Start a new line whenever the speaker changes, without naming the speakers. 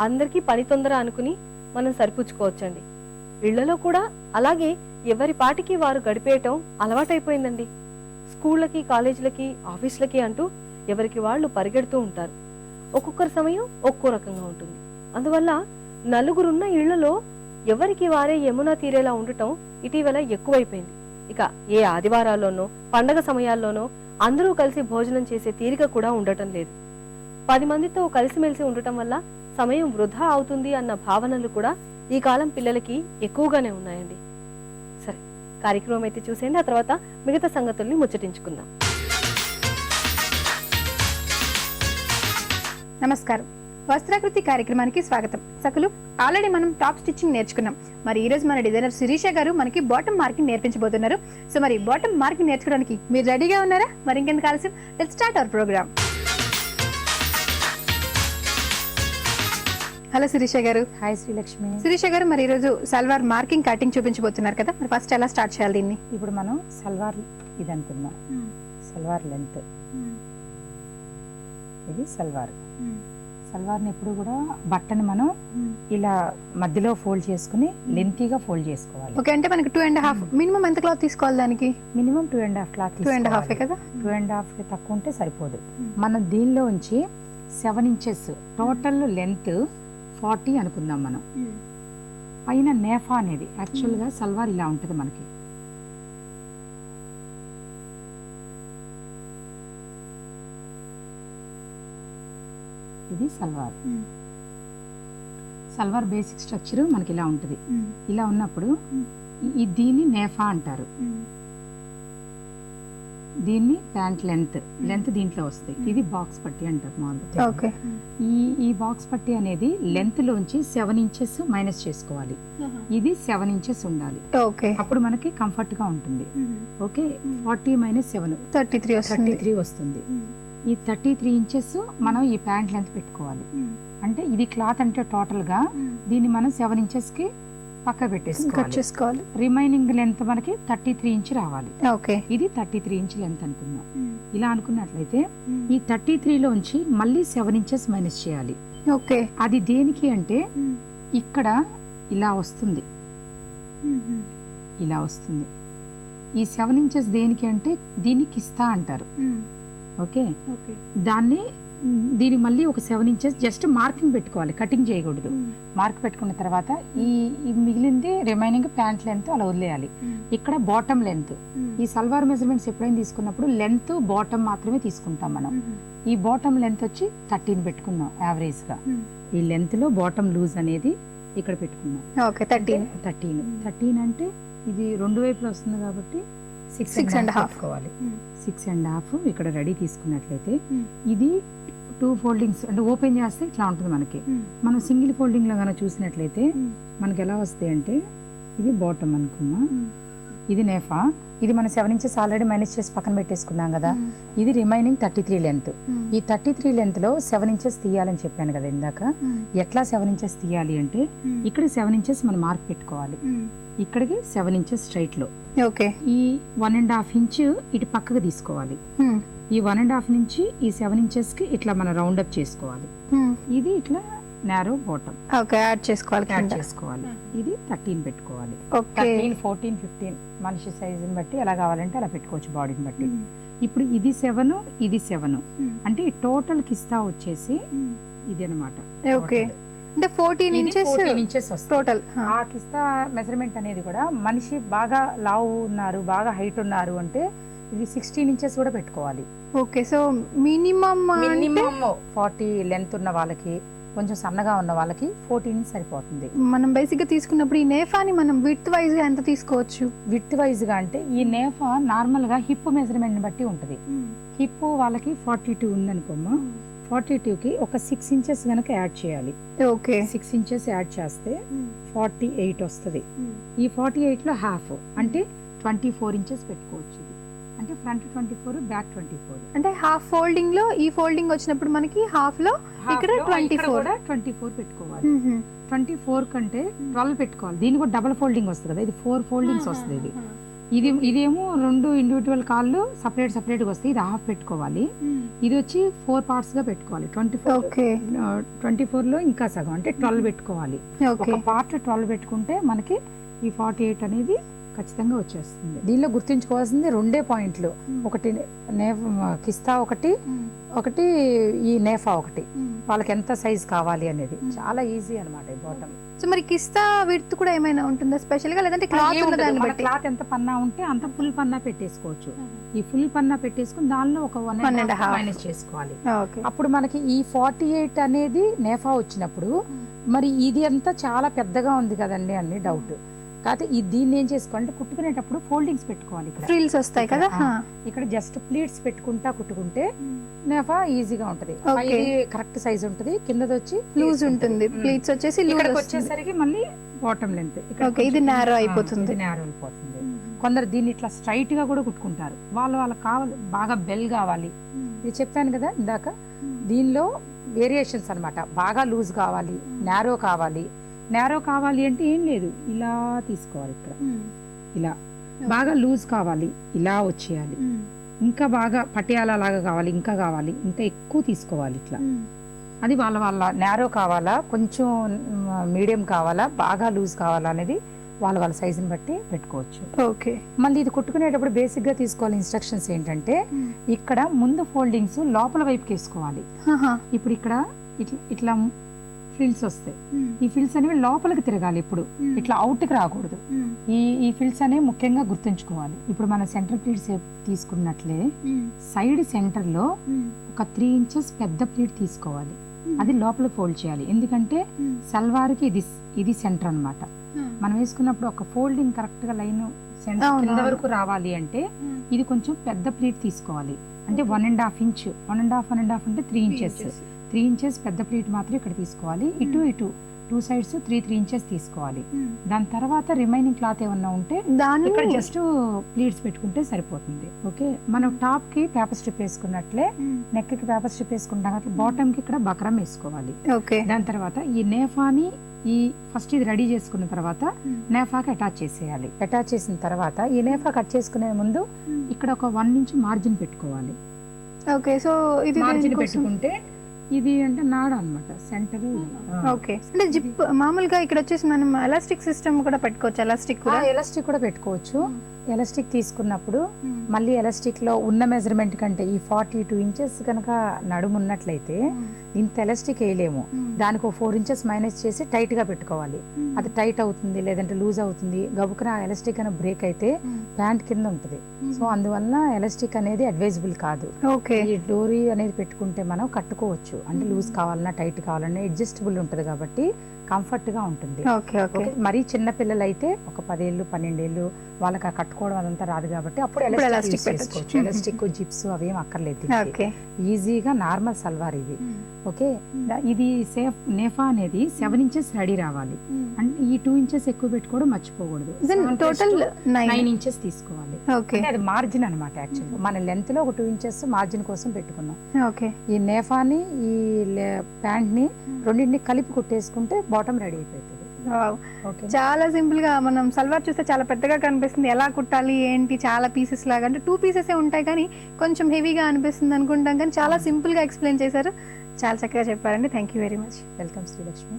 అందరికీ పని తొందర అనుకుని మనం సరిపుచ్చుకోవచ్చండి. ఇళ్ళలో కూడా అలాగే ఎవరి పాటికి వారు గడిపేయటం అలవాటైపోయిందండి. స్కూళ్ళకి కాలేజీలకి ఆఫీసులకి అంటూ ఎవరికి వాళ్ళు పరిగెడుతూ ఉంటారు. ఒక్కొక్కరి సమయం ఒక్కో రకంగా ఉంటుంది. అందువల్ల నలుగురున్న ఇళ్ళలో ఎవరికి వారే యమున తీరేలా ఉండటం ఇటీవల ఎక్కువైపోయింది. ఇక ఏ ఆదివారాల్లోనో పండగ సమయాల్లోనో అందరూ కలిసి భోజనం చేసే తీరిక కూడా ఉండటం లేదు. పది మందితో కలిసిమెలిసి ఉండటం వల్ల సమయం వృధా అవుతుంది అన్న భావనలు కూడా ఈ కాలం పిల్లలకి ఎక్కువగానే ఉన్నాయండి. సరే కార్యక్రమం అయితే చూసేయండి ఆ తర్వాత మిగతా సంగతుల్ని ముచ్చటించుకుందాం.
నమస్కారం. వస్త్రాకృతి కార్యక్రమానికి స్వాగతం. సకులు ఆల్రెడీ మనం టాప్ స్టిచ్చింగ్ నేర్చుకున్నాం. మరి ఈ రోజు మన డిజైనర్ శిరీష గారు మనకి బాటమ్ మార్కింగ్ నేర్పించబోతున్నారు. సో మరి బాటమ్ మార్కింగ్ నేర్చుకోవడానికి మీరు రెడీగా ఉన్నారా? మరి ఇంకెందుకు ఆలస్యం? Let start our program hello Sirisha garu.
Hi Srilakshmi.
Sirisha గారు మరి ఈరోజు సల్వార్ మార్కింగ్ కటింగ్ చూపించబోతున్నారు కదా. మరి ఫస్ట్ ఎలా స్టార్ట్ చేయాలి దీన్ని?
ఇప్పుడు మనం సల్వార్ ఇది అనుకుందాం సల్వార్ లెంత్ ఇది సల్వార్. సల్వార్ని ఎప్పుడు కూడా బట్టని మనం ఇలా మధ్యలో ఫోల్డ్ చేసుకుని లెంతీగా ఫోల్డ్ చేసుకోవాలి.
ఓకే అంటే మనకి టూ అండ్ హాఫ్ మినిమం ఎంత క్లాత్ తీసుకోవాలి దానికి?
Minimum two and half cloth
two and half కదా?
టూ అండ్ హాఫ్ తక్కువ ఉంటే సరిపోదు. మనం దీనిలో ఉంచి seven inches total length forty అనుకుందాం మనం. పైన నేఫా అనేది యాక్చువల్గా సల్వార్ ఇలా ఉంటుంది మనకి. ఇది సల్వార్. సల్వార్ బేసిక్ స్ట్రక్చర్ మనకి ఇలా ఉంటుంది. ఇలా ఉన్నప్పుడు దీన్ని నేఫా అంటారు. దీన్ని ప్యాంట్ లెంత్ లెంత్ దీంట్లో వస్తాయి. ఇది బాక్స్ పట్టి అంటారు మామూలుగా.
ఓకే.
ఈ ఈ బాక్స్ పట్టి అనేది లెంత్ లోంచి సెవెన్ ఇంచెస్ మైనస్ చేసుకోవాలి. ఇది సెవెన్ ఇంచెస్ ఉండాలి.
ఓకే.
అప్పుడు మనకి కంఫర్ట్గా ఉంటుంది. Okay? Forty minus seven.
Thirty three
thirty three వస్తుంది. ఈ థర్టీ త్రీ ఇంచెస్ మనం ఈ ప్యాంట్ లెంత్ పెట్టుకోవాలి. అంటే ఇది క్లాత్ అంటే టోటల్గా దీన్ని మనం సెవెన్ ఇంచెస్కి పక్క
కట్ చేసుకోవాలి.
రిమైనింగ్ లెంత్ మనకి థర్టీ త్రీ ఇంచ్ రావాలి.
ఓకే.
ఇది థర్టీ త్రీ ఇంచ్ లెంత్ అనుకుందాం ఇలా అనుకున్నట్లయితే ఈ థర్టీ త్రీలోంచి మళ్ళీ సెవెన్ ఇంచెస్ మైనస్ చేయాలి.
ఓకే.
అది దేనికి అంటే ఇక్కడ ఇలా వస్తుంది. ఇలా వస్తుంది. ఈ సెవెన్ ఇంచెస్ దేనికి అంటే దీన్ని కిస్తా అంటారు. ఓకే?
ఓకే.
దాన్ని మ్, దీనికి మళ్ళీ ఒక సెవెన్ ఇంచెస్ జస్ట్ మార్కింగ్ పెట్టుకోవాలి కటింగ్ చేయకూడదు. మార్క్ పెట్టుకున్న తర్వాత ఈ మిగిలింది రిమైనింగ్ ప్యాంట్ లెంత్ అలా వదిలేయాలి. ఇక్కడ బాటమ్ లెంత్ ఈ సల్వార్ మెజర్మెంట్స్ ఎప్పుడైనా తీసుకున్నప్పుడు లెంత్ బాటమ్ మాత్రమే తీసుకుంటాం మనం. ఈ బాటమ్ లెంత్ వచ్చి థర్టీన్ పెట్టుకుందాం యావరేజ్గా. ఈ లెంత్లో బాటమ్ లూజ్ అనేది ఇక్కడ పెట్టుకుందాం
ఓకే థర్టీన్
థర్టీన్ థర్టీన్ అంటే ఇది రెండు వైపులు వస్తుంది కాబట్టి సిక్స్
Six and half.
పెట్టుకోవాలి సిక్స్ అండ్ హాఫ్ ఇక్కడ రెడీ తీసుకున్నట్లయితే ఇది టూ ఫోల్డింగ్స్ అంటే ఓపెన్ చేస్తే ఇట్లా ఉంటుంది మనకి. మనం సింగిల్ ఫోల్డింగ్లో కనుక చూసినట్లయితే మనకి ఎలా వస్తాయి అంటే ఇది బాటమ్ అనుకున్నాం ఇది నేఫా. ఇది మనం సెవెన్ ఇంచెస్ ఆల్రెడీ మైనస్ చేసి పక్కన పెట్టేసుకున్నాం కదా. ఇది రిమైనింగ్ థర్టీ త్రీ లెంత్. ఈ థర్టీ త్రీ లెంత్లో సెవెన్ ఇంచెస్ తీయాలని చెప్పాను కదా ఇందాక. ఎట్లా సెవెన్ ఇంచెస్ తీయాలి అంటే ఇక్కడ సెవెన్ ఇంచెస్ మనం మార్క్ పెట్టుకోవాలి. ఇక్కడికి సెవెన్ ఇంచెస్ స్ట్రైట్లో
ఓకే.
ఈ వన్ అండ్ హాఫ్ ఇంచ్ ఇటు పక్కకు తీసుకోవాలి. ఈ వన్ అండ్ హాఫ్ నుంచి ఈ సెవెన్ ఇంచెస్కి ఇట్లా మనం రౌండ్ అప్ చేసుకోవాలి ఇది ఇట్లా నారో బాటమ్
ఓకే యాడ్ చేసుకోవాలి
యాడ్. చేసుకోవాలి. ఇది థర్టీన్ పెట్టుకోవాలి.
ఓకే
థర్టీన్ ఫోర్టీన్ ఫిఫ్టీన్ మనిషి సైజుని బట్టి ఎలా కావాలంటే అలా పెట్టుకోవచ్చు బాడీని బట్టి. ఇప్పుడు ఇది సెవెన్ ఇది సెవెన్ అంటే టోటల్ కిస్తా వచ్చేసి ఇది అనమాట
ఓకే అంటే ఫోర్టీన్ ఇంచెస్
ఇంచెస్
టోటల్
ఆ కిస్తా మెజర్మెంట్ అనేది కూడా మనిషి బాగా లావు ఉన్నారు బాగా హైట్ ఉన్నారు అంటే ఇది సిక్స్టీన్ ఇంచెస్ కూడా పెట్టుకోవాలి.
Okay so minimum
minimum forty length ఉన్న వాళ్ళకి కొంచెం సన్నగా ఉన్న వాళ్ళకి ఫోర్టీన్ సరిపోతుంది.
మనం బేసిక్గా తీసుకున్నప్పుడు ఈ నేఫాని మనం విత్ వైజ్గా ఎంత తీసుకోవచ్చు?
విత్ వైజ్గా అంటే ఈ నేఫా నార్మల్గా హిప్ మెజర్మెంట్ బట్టి ఉంటుంది. హిప్ వాళ్ళకి ఫార్టీ టూ ఉందనుకోమ్మా ఫార్టీ కి ఒక సిక్స్ ఇంచెస్ గనక యాడ్ చేయాలి.
ఓకే
సిక్స్ ఇంచెస్ యాడ్ చేస్తే ఫార్టీ ఎయిట్ వస్తుంది. ఈ ఫార్టీ లో హాఫ్ అంటే ట్వంటీ ఫోర్ ఇంచెస్ పెట్టుకోవచ్చు. అంటే front twenty four back twenty four
అంటే హాఫ్ ఫోల్డింగ్లో ఈ ఫోల్డింగ్ వచ్చినప్పుడు మనకి హాఫ్లో ఇక్కడ 24.
కూడా ట్వంటీ ఫోర్ పెట్టుకోవాలి. ట్వంటీ ఫోర్ కంటే ట్వెల్వ్ పెట్టుకోవాలి. దీని కూడా డబల్ ఫోల్డింగ్ వస్తుంది కదా ఇది ఫోర్ ఫోల్డింగ్స్ వస్తుంది ఇది. ఇది ఇదేమో రెండు ఇండివిజువల్ కాళ్ళు సపరేట్ సపరేట్గా వస్తాయి ఇది హాఫ్ పెట్టుకోవాలి. ఇది వచ్చి ఫోర్ పార్ట్స్గా పెట్టుకోవాలి. ట్వంటీ ఫోర్ ట్వంటీ ఫోర్లో ఇంకా సగం అంటే ట్వెల్వ్ పెట్టుకోవాలి. ఒక పార్ట్ ట్వెల్వ్ పెట్టుకుంటే మనకి ఈ ఫార్టీ ఎయిట్ అనేది ఖచ్చితంగా వచ్చేస్తుంది. దీనిలో గుర్తుంచుకోవాల్సింది రెండే పాయింట్లు. ఒకటి నేఫ్ కిస్తా ఒకటి ఒకటి ఈ నేఫా ఒకటి. వాళ్ళకి ఎంత సైజ్ కావాలి అనేది. చాలా ఈజీ అనమాట ఈ బాటమ్
సో మరి కిస్తా విడ్త్ కూడా ఏమైనా ఉంటుందా స్పెషల్గా లేదంటే క్లాత్
క్లాత్ ఎంత పన్నా ఉంటే అంత ఫుల్ పన్నా పెట్టేసుకోవచ్చు. ఈ ఫుల్ పన్నా పెట్టేసుకుని దానిలో ఒక వన్
a half.
మైనస్ చేసుకోవాలి. అప్పుడు మనకి ఈ ఫార్టీ ఎయిట్ అనేది నేఫా వచ్చినప్పుడు మరి ఇది అంతా చాలా పెద్దగా ఉంది కదండి అని డౌట్ కాకపోతే ఈ దీన్ని ఏం చేసుకోవాలంటే కుట్టుకునేటప్పుడు ఫోల్డింగ్స్ పెట్టుకోవాలి ఇక్కడ.
ఫ్రిల్స్ వస్తాయి కదా?
ఇక్కడ, ఇక్కడ జస్ట్ ప్లీట్స్ పెట్టుకుంటా కుట్టుకుంటే నేఫా ఈజీగా ఉంటది. కరెక్ట్ సైజ్ ఉంటది. కిందది వచ్చి
లూజ్ ఉంటుంది. ప్లీట్స్ వచ్చేసి లూజ్
ఇక్కడికి వచ్చేసరికి మళ్ళీ బాటమ్ లెంత్
Okay, ఇది narrow అయిపోతుంది.
నేరో అయిపోతుంది. కొందరు దీన్ని ఇట్లా స్ట్రైట్గా కూడా కుట్టుకుంటారు. వాళ్ళు వాళ్ళకి కావాలి బాగా బెల్ కావాలి. ఇది చెప్పాను కదా ఇందాక. దీనిలో వేరియేషన్స్ అన్నమాట. బాగా లూజ్ కావాలి నేరో కావాలి. నేరో కావాలి అంటే ఏం లేదు. ఇలా తీసుకోవాలి ఇక్కడ. ఇలా. బాగా లూజ్ కావాలి. ఇలా వచ్చేయాలి. ఇంకా బాగా పటియాలా లాగా కావాలి. ఇంకా కావాలి. ఇంకా ఎక్కువ తీసుకోవాలి ఇట్లా. అది వాళ్ళ వాళ్ళ నేరో కావాలా? కొంచెం మీడియం కావాలా? బాగా లూజ్ కావాలా అనేది వాళ్ళ వాళ్ళ సైజుని బట్టి పెట్టుకోవచ్చు.
ఓకే.
మళ్ళీ ఇది కుట్టుకునేటప్పుడు బేసిక్గా తీసుకోవాలి ఇన్స్ట్రక్షన్స్ ఏంటంటే ఇక్కడ ముందు ఫోల్డింగ్స్ లోపల వైపుకి వేసుకోవాలి. ఇప్పుడు ఇక్కడ ఇట్లా ఇట్లా ఫిల్స్ వస్తాయి. ఈ ఫిల్స్ అనేవి లోపలికి తిరగాలి ఇప్పుడు ఇట్లా అవుట్కి రాకూడదు. ఈ ఈ ఫిల్స్ అనేవి ముఖ్యంగా గుర్తుంచుకోవాలి. ఇప్పుడు మన సెంటర్ ప్లీట్స్ తీసుకున్నట్లే సైడ్ సెంటర్లో ఒక త్రీ ఇంచెస్ పెద్ద ప్లీట్ తీసుకోవాలి. అది లోపల ఫోల్డ్ చేయాలి. ఎందుకంటే సల్వార్కి ఇది ఇది సెంటర్ అన్నమాట. మనం వేసుకున్నప్పుడు ఒక ఫోల్డింగ్ కరెక్ట్గా లైన్ సెంటర్. వరకు రావాలి అంటే ఇది కొంచెం పెద్ద ప్లీట్ తీసుకోవాలి. అంటే one and half inch one and half one and half అంటే త్రీ ఇంచెస్ త్రీ ఇంచెస్ పెద్ద ప్లీట్ మాత్రం ఇక్కడ తీసుకోవాలి. ఇటు ఇటు two sides three three inches తీసుకోవాలి. దాని తర్వాత రిమైనింగ్ క్లాత్ ఏమన్నా ఉంటే
దాన్ని
ఇక్కడ జస్ట్ ప్లీట్స్ పెట్టుకుంటే సరిపోతుంది. ఓకే? మనం టాప్కి పేపర్ స్ట్రిప్ వేసుకున్నట్లే నెక్కి పేపర్ స్ట్రిప్ వేసుకుంటాం అట్లా బాటమ్కి ఇక్కడ బక్రం వేసుకోవాలి.
ఓకే.
దాని తర్వాత ఈ నేఫాని ఈ ఫస్ట్ ఇది రెడీ చేసుకున్న తర్వాత నేఫాకి అటాచ్ చేసేయాలి. అటాచ్ చేసిన తర్వాత ఈ నేఫా కట్ చేసుకునే ముందు ఇక్కడ ఒక వన్ ఇంచ్ మార్జిన్ పెట్టుకోవాలి.
ఓకే. సో ఇది
మార్జిన్? పెట్టుకుంటే ఇది అంటే నాడ అనమాట సెంటర్
ఓకే. అంటే జిప్ మామూలుగా ఇక్కడ వచ్చేసి మనం ఎలాస్టిక్ సిస్టమ్ కూడా పెట్టుకోవచ్చు ఎలాస్టిక్ కూడా.
ఎలాస్టిక్ కూడా పెట్టుకోవచ్చు. ఎలాస్టిక్ తీసుకున్నప్పుడు మళ్ళీ ఎలాస్టిక్లో ఉన్న మెజర్మెంట్ కంటే ఈ ఫార్టీ టూ ఇంచెస్ కనుక నడుము ఉన్నట్లయితే ఇంత ఎలాస్టిక్ వేయలేము. దానికి ఒక ఫోర్ ఇంచెస్ మైనస్ చేసి టైట్గా పెట్టుకోవాలి. అది టైట్ అవుతుంది లేదంటే లూజ్ అవుతుంది. గబుకున ఎలాస్టిక్ అని బ్రేక్ అయితే ప్యాంట్ కింద ఉంటుంది. సో అందువల్ల ఎలాస్టిక్ అనేది అడ్వైజబుల్ కాదు.
ఓకే.
ఈ డోరీ అనేది పెట్టుకుంటే మనం కట్టుకోవచ్చు. అంటే లూజ్ కావాలన్నా టైట్ కావాలన్నా అడ్జస్టబుల్ ఉంటుంది కాబట్టి కంఫర్ట్గా ఉంటుంది మరీ చిన్న పిల్లలు అయితే ఒక పదేళ్ళు పన్నెండేళ్ళు వాళ్ళకి ఆ కట్టుకోవడం అదంతా రాదు కాబట్టి అప్పుడు ఎలాస్టిక్ జిప్స్ అవేం అక్కర్లేదు దీనికి.
ఓకే.
ఈజీగా నార్మల్ సల్వార్ ఇది ఓకే? ఇది సేఫ్ నేఫా అనేది సెవెన్ ఇంచెస్ రెడీ రావాలి. అండ్ ఈ టూ ఇంచెస్ ఎక్కువ పెట్టుకోవడం మర్చిపోకూడదు.
టోటల్ నైన్
ఇంచెస్ తీసుకోవాలి. అది మార్జిన్ అనమాట యాక్చువల్గా మన లెంత్లో ఒక టూ ఇంచెస్ మార్జిన్ కోసం పెట్టుకున్నాం.
ఓకే.
ఈ నేఫాని ఈ ప్యాంట్ని రెండింటిని కలిపి కుట్టేసుకుంటే బాటమ్ రెడీ అయిపోతుంది.
చాలా సింపుల్గా మనం సల్వార్ చూస్తే చాలా పెద్దగా కనిపిస్తుంది. ఎలా కుట్టాలి ఏంటి చాలా పీసెస్ లాగా. అంటే టూ పీసెస్ ఉంటాయి కానీ కొంచెం హెవీగా అనిపిస్తుంది అనుకుంటాం కానీ చాలా సింపుల్గా ఎక్స్ప్లెయిన్ చేశారు. చాలా చక్కగా చెప్పారండి. Thank you very much
welcome Srilakshmi